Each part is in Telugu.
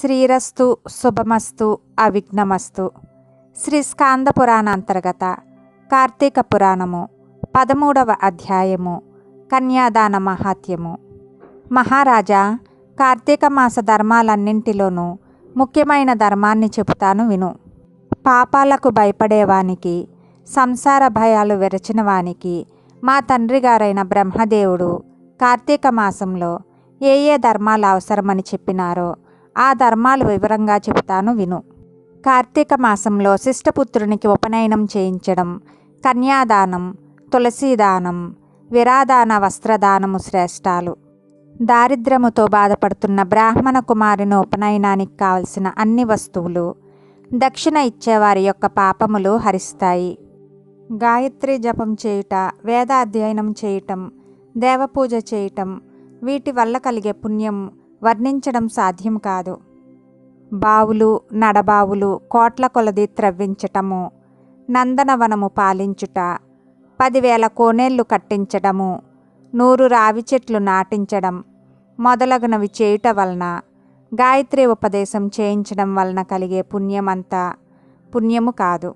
శ్రీరస్తు శుభమస్తు అవిఘ్నమస్తు. శ్రీ స్కాంద పురాణ అంతర్గత కార్తీక పురాణము పదమూడవ అధ్యాయము కన్యాదాన మహాత్యము మహారాజా కార్తీక మాస ధర్మాలన్నింటిలోనూ ముఖ్యమైన ధర్మాన్ని చెబుతాను విను. పాపాలకు భయపడేవానికి సంసార భయాలు విరచిన వానికి మా తండ్రి గారైన బ్రహ్మదేవుడు కార్తీక మాసంలో ఏ ఏ ధర్మాలు అవసరమని చెప్పినారో ఆ ధర్మాలు వివరంగా చెబుతాను విను. కార్తీక మాసంలో శిష్టపుత్రునికి ఉపనయనం చేయించడం కన్యాదానం తులసీదానం విరాదాన వస్త్రదానము శ్రేష్టాలు. దారిద్ర్యముతో బాధపడుతున్న బ్రాహ్మణ కుమారుని ఉపనయనానికి కావలసిన అన్ని వస్తువులు దక్షిణ ఇచ్చేవారి యొక్క పాపములు హరిస్తాయి. గాయత్రి జపం చేయుట వేదాధ్యయనం చేయటం దేవపూజ చేయటం వీటి వల్ల కలిగే పుణ్యం వర్ణించడం సాధ్యం కాదు. బావులు నడబావులు కోట్ల కొలది త్రవ్వించటము నందనవనము పాలించుట పదివేల కోనేళ్ళు కట్టించడము నూరు రావి చెట్లు నాటించడం మొదలగునవి చేయుట వలన గాయత్రి ఉపదేశం చేయించడం వలన కలిగే పుణ్యమంతా పుణ్యము కాదు.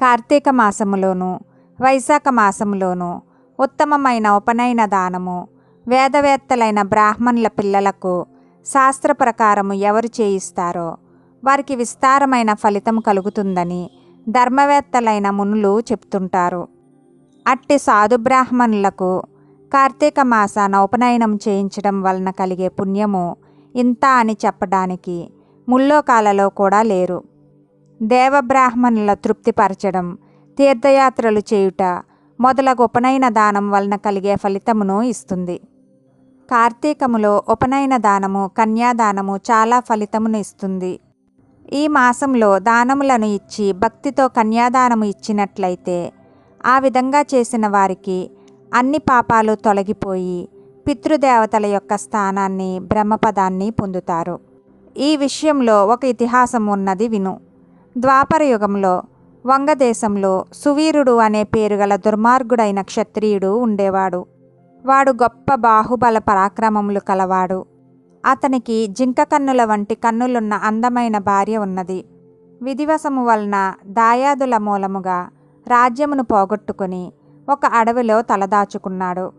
కార్తీక మాసములోను వైశాఖ మాసములోను ఉత్తమమైన ఉపనయన దానము వేదవేత్తలైన బ్రాహ్మణుల పిల్లలకు శాస్త్ర ప్రకారము ఎవరు చేయిస్తారో వారికి విస్తారమైన ఫలితం కలుగుతుందని ధర్మవేత్తలైన మునులు చెప్తుంటారు. అట్టి సాధు బ్రాహ్మణులకు కార్తీక మాసాన ఉపనయనం చేయించడం వలన కలిగే పుణ్యము ఇంత అని చెప్పడానికి ముల్లోకాలలో కూడా లేరు. దేవబ్రాహ్మణుల తృప్తిపరచడం తీర్థయాత్రలు చేయుట మొదలగు ఉపనయన దానం వలన కలిగే ఫలితమును ఇస్తుంది. కార్తీకములో ఉపనయన దానము కన్యాదానము చాలా ఫలితమును ఇస్తుంది. ఈ మాసంలో దానములను ఇచ్చి భక్తితో కన్యాదానము ఇచ్చినట్లయితే ఆ విధంగా చేసిన వారికి అన్ని పాపాలు తొలగిపోయి పితృదేవతల యొక్క స్థానాన్ని బ్రహ్మపదాన్ని పొందుతారు. ఈ విషయంలో ఒక ఇతిహాసం ఉన్నది విను. ద్వాపర యుగంలో వంగదేశంలో సువీరుడు అనే పేరు గల దుర్మార్గుడైన క్షత్రియుడు ఉండేవాడు. వాడు గొప్ప బాహుబల పరాక్రమములు కలవాడు. అతనికి జింక కన్నుల వంటి కన్నులున్న అందమైన భార్య ఉన్నది. విధివశము వలన దాయాదుల మూలముగా రాజ్యమును పోగొట్టుకుని ఒక అడవిలో తలదాచుకున్నాడు.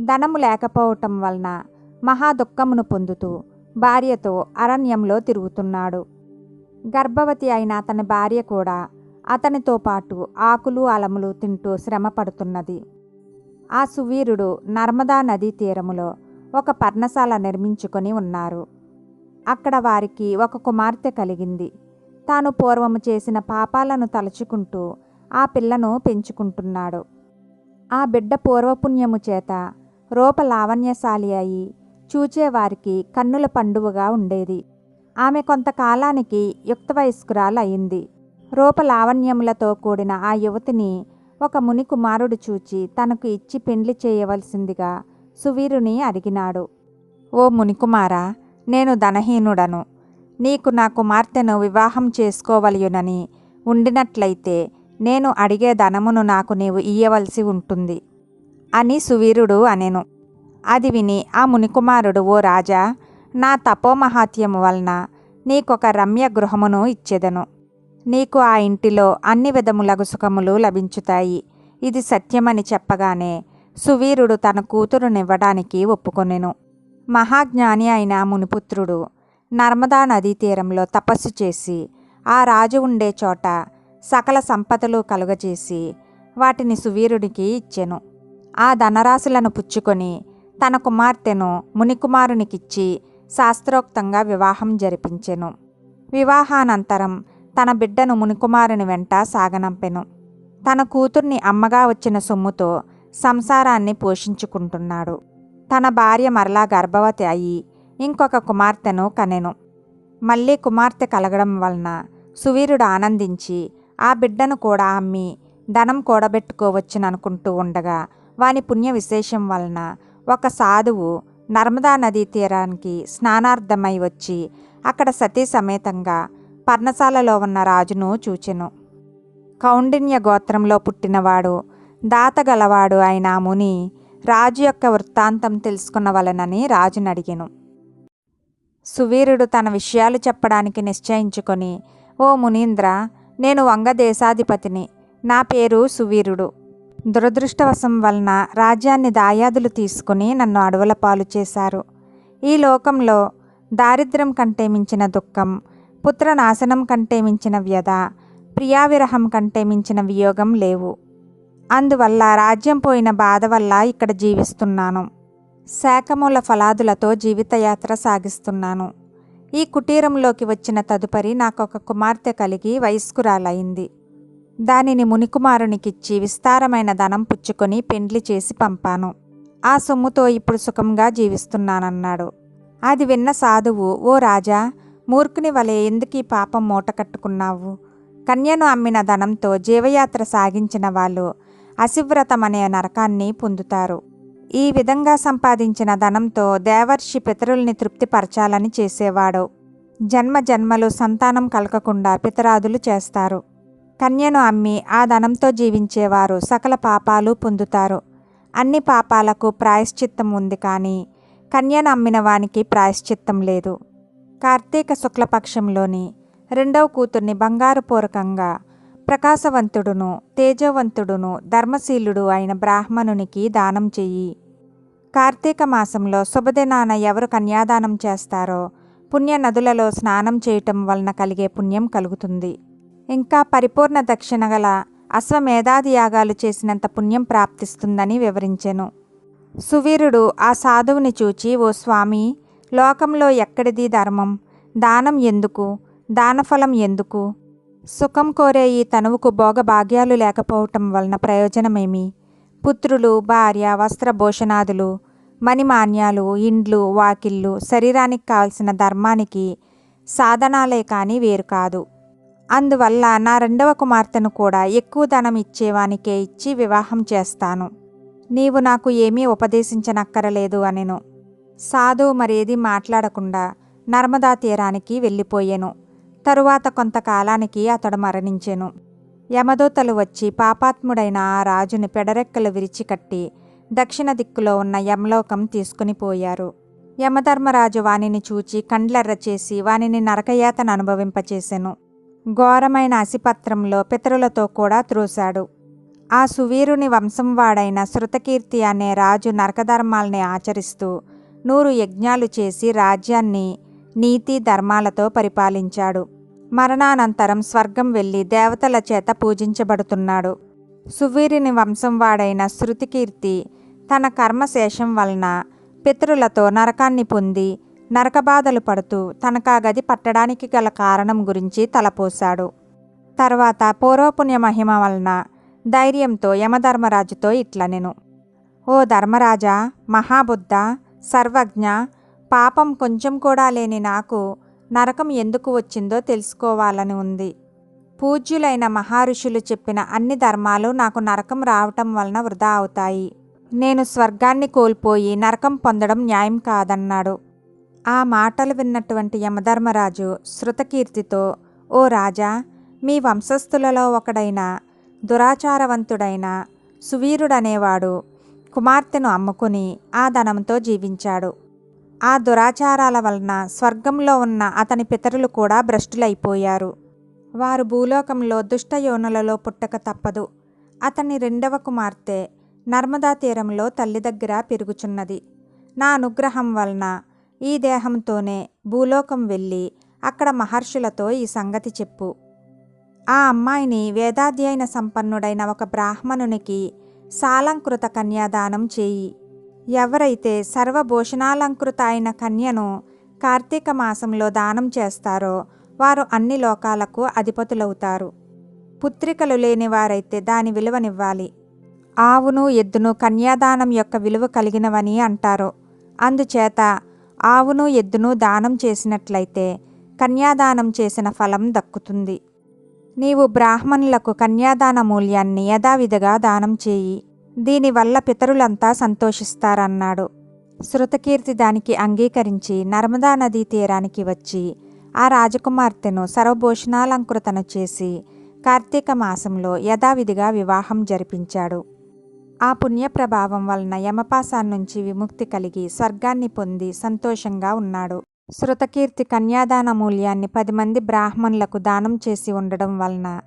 ధనము లేకపోవటం వలన మహా దుఃఖమును పొందుతూ భార్యతో అరణ్యంలో తిరుగుతున్నాడు. గర్భవతి అయిన అతని భార్య కూడా అతనితో పాటు ఆకులు అలములు తింటూ శ్రమ పడుతున్నది ఆ సువీరుడు నర్మదా నదీ తీరములో ఒక పర్ణశాల నిర్మించుకొని ఉన్నారు. అక్కడ వారికి ఒక కుమార్తె కలిగింది. తాను పూర్వము చేసిన పాపాలను తలుచుకుంటూ ఆ పిల్లను పెంచుకుంటున్నాడు. ఆ బిడ్డ పూర్వపుణ్యము చేత రూప లావణ్యశాలి అయి చూచేవారికి కన్నుల పండువగా ఉండేది. ఆమె కొంతకాలానికి యుక్త వయస్కురాలు అయింది రూప లావణ్యములతో కూడిన ఆ యువతిని ఒక ముని కుమారుడు చూచి తనకు ఇచ్చి పెండ్లి చేయవలసిందిగా సువీరుని అడిగినాడు. ఓ మునికుమారా నేను ధనహీనుడను. నీకు నా కుమార్తెను వివాహం చేసుకోవలయునని ఉండినట్లయితే నేను అడిగే ధనమును నాకు నీవు ఇయ్యవలసి ఉంటుంది అని సువీరుడు అనెను. అది విని ఆ మునికుమారుడు ఓ రాజా నా తపోమహాత్యము వలన నీకొక రమ్య గృహమును ఇచ్చెదను. నీకు ఆ ఇంటిలో అన్ని విధములగు సుఖములు లభించుతాయి. ఇది సత్యమని చెప్పగానే సువీరుడు తన కూతురునివ్వడానికి ఒప్పుకొనెను. మహాజ్ఞాని అయిన మునిపుత్రుడు నర్మదా నదీ తీరంలో తపస్సు చేసి ఆ రాజు ఉండే చోట సకల సంపదలు కలుగజేసి వాటిని సువీరుడికి ఇచ్చెను. ఆ ధనరాశులను పుచ్చుకొని తన కుమార్తెను మునికుమారునికిచ్చి శాస్త్రోక్తంగా వివాహం జరిపించెను. వివాహానంతరం తన బిడ్డను మునికుమారుని వెంట సాగనంపెను. తన కూతుర్ని అమ్మగా వచ్చిన సొమ్ముతో సంసారాన్ని పోషించుకుంటున్నాడు. తన భార్య మరలా గర్భవతి అయి ఇంకొక కుమార్తెను కనెను. మళ్ళీ కుమార్తె కలగడం వలన సువీరుడు ఆనందించి ఆ బిడ్డను కూడా అమ్మి ధనం కూడబెట్టుకోవచ్చుననుకుంటూ ఉండగా వాని పుణ్య విశేషం వలన ఒక సాధువు నర్మదా నదీ తీరానికి స్నానార్థమై వచ్చి అక్కడ సతీ సమేతంగా పర్ణశాలలో ఉన్న రాజును చూచెను. కౌండిన్య గోత్రంలో పుట్టినవాడు దాతగలవాడు అయిన ఆ ముని రాజు యొక్క వృత్తాంతం తెలుసుకున్న వలనని రాజును సువీరుడు తన విషయాలు చెప్పడానికి నిశ్చయించుకొని ఓ మునీంద్ర నేను వంగ దేశాధిపతిని. నా పేరు సువీరుడు. దురదృష్టవశం వలన రాజ్యాన్ని దాయాదులు తీసుకుని నన్ను అడవుల పాలు చేశారు. ఈ లోకంలో దారిద్ర్యం కంటే మించిన దుఃఖం పుత్రనాశనం కంటే మించిన వ్యధ ప్రియావిరహం కంటే మించిన వియోగం లేవు. అందువల్ల రాజ్యం పోయిన బాధ వల్ల ఇక్కడ జీవిస్తున్నాను. శాఖమూల ఫలాదులతో జీవితయాత్ర సాగిస్తున్నాను. ఈ కుటీరంలోకి వచ్చిన తదుపరి నాకు ఒక కుమార్తె కలిగి వయస్కురాలైంది. దానిని మునికుమారునికిచ్చి విస్తారమైన ధనం పుచ్చుకొని పెండ్లి చేసి పంపాను. ఆ సొమ్ముతో ఇప్పుడు సుఖంగా జీవిస్తున్నానన్నాడు. అది విన్న సాధువు ఓ రాజా మూర్ఖుని వలె ఎందుకీ పాపం మూట కట్టుకున్నావు? కన్యను అమ్మిన ధనంతో జీవయాత్ర సాగించిన వాళ్ళు అశివ్రతమనే అనే నరకాన్ని పొందుతారు. ఈ విధంగా సంపాదించిన ధనంతో దేవర్షి పితరుల్ని తృప్తిపరచాలని చేసేవాడు. జన్మ జన్మలు సంతానం కలగకుండా పితరాదులు చేస్తారు. కన్యను అమ్మి ఆ ధనంతో జీవించేవారు సకల పాపాలు పొందుతారు. అన్ని పాపాలకు ప్రాయశ్చిత్తం ఉంది కానీ కన్యను అమ్మిన వానికి ప్రాయశ్చిత్తం లేదు. కార్తీక శుక్లపక్షంలోని రెండవ కూతుర్ని బంగారు పూరకంగా ప్రకాశవంతుడును తేజవంతుడును ధర్మశీలుడు అయిన బ్రాహ్మణునికి దానం చెయ్యి. కార్తీక మాసంలో శుభదినాన ఎవరు కన్యాదానం చేస్తారో పుణ్య నదులలో స్నానం చేయటం వలన కలిగే పుణ్యం కలుగుతుంది. ఇంకా పరిపూర్ణ దక్షిణ గల అశ్వమేధాది యాగాలు చేసినంత పుణ్యం ప్రాప్తిస్తుందని వివరించెను. సువీరుడు ఆ సాధువుని చూచి ఓ స్వామి లోకంలో ఎక్కడిది ధర్మం? దానం ఎందుకు? దానఫలం ఎందుకు? సుఖం కోరే ఈ తనువుకు భోగభాగ్యాలు లేకపోవటం వలన ప్రయోజనమేమి? పుత్రులు భార్య వస్త్రభూషణాదులు మణిమాన్యాలు ఇండ్లు వాకిళ్ళు శరీరానికి కావలసిన ధర్మానికి సాధనాలే కానీ వేరు కాదు. అందువల్ల నా రెండవ కుమార్తెను కూడా ఎక్కువ ధనం ఇచ్చేవానికే ఇచ్చి వివాహం చేస్తాను. నీవు నాకు ఏమీ ఉపదేశించనక్కరలేదు అనెను. సాధు మరేది మాట్లాడకుండా నర్మదా తీరానికి వెళ్ళిపోయెను. తరువాత కొంతకాలానికి అతడు మరణించెను. యమదూతలు వచ్చి పాపాత్ముడైన ఆ రాజుని పెడరెక్కలు విరిచి కట్టి దక్షిణ దిక్కులో ఉన్న యమలోకం తీసుకుని పోయారు. యమధర్మరాజు వానిని చూచి కండ్లెర్ర చేసి వానిని నరకయాతను అనుభవింపచేసెను. ఘోరమైన అసిపత్రంలో పితరులతో కూడా త్రోశాడు ఆ సువీరుని వంశం వాడైన శృతకీర్తి అనే రాజు నరకధర్మాల్ని ఆచరిస్తూ నూరు యజ్ఞాలు చేసి రాజ్యాన్ని నీతి ధర్మాలతో పరిపాలించాడు. మరణానంతరం స్వర్గం వెళ్ళి దేవతల చేత పూజించబడుతున్నాడు. సువీరుని వంశం వాడైన శృతికీర్తి తన కర్మశేషం వలన పితరులతో నరకాన్ని పొంది నరకబాధలు పడుతూ తనకా గది పట్టడానికి గల కారణం గురించి తలపోశాడు. తర్వాత పూర్వపుణ్య మహిమ వలన ధైర్యంతో యమధర్మరాజుతో ఇట్లనెను. ఓ ధర్మరాజా మహాబుద్ధ సర్వజ్ఞ పాపం కొంచెం కూడా లేని నాకు నరకం ఎందుకు వచ్చిందో తెలుసుకోవాలని ఉంది. పూజ్యులైన మహారుషులు చెప్పిన అన్ని ధర్మాలు నాకు నరకం రావటం వలన వృధా అవుతాయి. నేను స్వర్గాన్ని కోల్పోయి నరకం పొందడం న్యాయం కాదన్నాడు. ఆ మాటలు విన్నటువంటి యమధర్మరాజు శృతకీర్తితో ఓ రాజా మీ వంశస్థులలో ఒకడైన దురాచారవంతుడైన సువీరుడనేవాడు కుమార్తెను అమ్ముకుని ఆ ధనంతో జీవించాడు. ఆ దురాచారాల వలన స్వర్గంలో ఉన్న అతని పితరులు కూడా భ్రష్టులైపోయారు. వారు భూలోకంలో దుష్ట యోనులలో పుట్టక తప్పదు. అతని రెండవ కుమార్తె నర్మదా తీరంలో తల్లి దగ్గర పెరుగుచున్నది. నా అనుగ్రహం వలన ఈ దేహంతోనే భూలోకం వెళ్ళి అక్కడ మహర్షులతో ఈ సంగతి చెప్పు. ఆ అమ్మాయిని వేదాధ్యయన సంపన్నుడైన ఒక బ్రాహ్మణునికి సాలంకృత కన్యాదానం చేయి. ఎవరైతే సర్వభూషణాలంకృత అయిన కన్యను కార్తీక మాసంలో దానం చేస్తారో వారు అన్ని లోకాలకు అధిపతులవుతారు. పుత్రికలు లేని వారైతే దాని విలువనివ్వాలి. ఆవును ఎద్దును కన్యాదానం యొక్క విలువ కలిగినవని అంటారు. అందుచేత ఆవును ఎద్దును దానం చేసినట్లయితే కన్యాదానం చేసిన ఫలం దక్కుతుంది. నీవు బ్రాహ్మణులకు కన్యాదాన మూల్యాన్ని యథావిధిగా దానం చేయి. దీనివల్ల పితరులంతా సంతోషిస్తారన్నాడు. శృతకీర్తి దానికి అంగీకరించి నర్మదా నదీ తీరానికి వచ్చి ఆ రాజకుమార్తెను సర్వభూషణాలంకృతను చేసి కార్తీక మాసంలో యథావిధిగా వివాహం జరిపించాడు. ఆ పుణ్య ప్రభావం వలన యమపాసాన్నించి విముక్తి కలిగి స్వర్గాన్ని పొంది సంతోషంగా ఉన్నాడు. శృతకీర్తి కన్యాదాన మూల్యాన్ని పది మంది బ్రాహ్మణులకు దానం చేసి ఉండడం వలన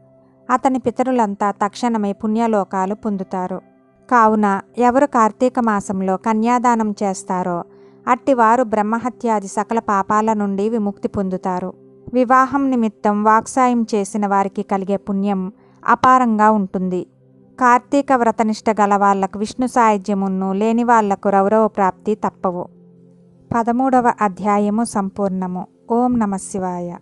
అతని పితరులంతా తక్షణమే పుణ్యలోకాలు పొందుతారు. కావున ఎవరు కార్తీక మాసంలో కన్యాదానం చేస్తారో అట్టివారు బ్రహ్మహత్యాది సకల పాపాల నుండి విముక్తి పొందుతారు. వివాహం నిమిత్తం వాక్సాయం చేసిన వారికి కలిగే పుణ్యం అపారంగా ఉంటుంది. కార్తీక వ్రతనిష్ట గల వాళ్ళకు విష్ణు సాయుధ్యమును లేని వాళ్ళకు రౌరవ ప్రాప్తి తప్పవు. పదమూడవ అధ్యాయము సంపూర్ణము. ఓం నమ శివాయ.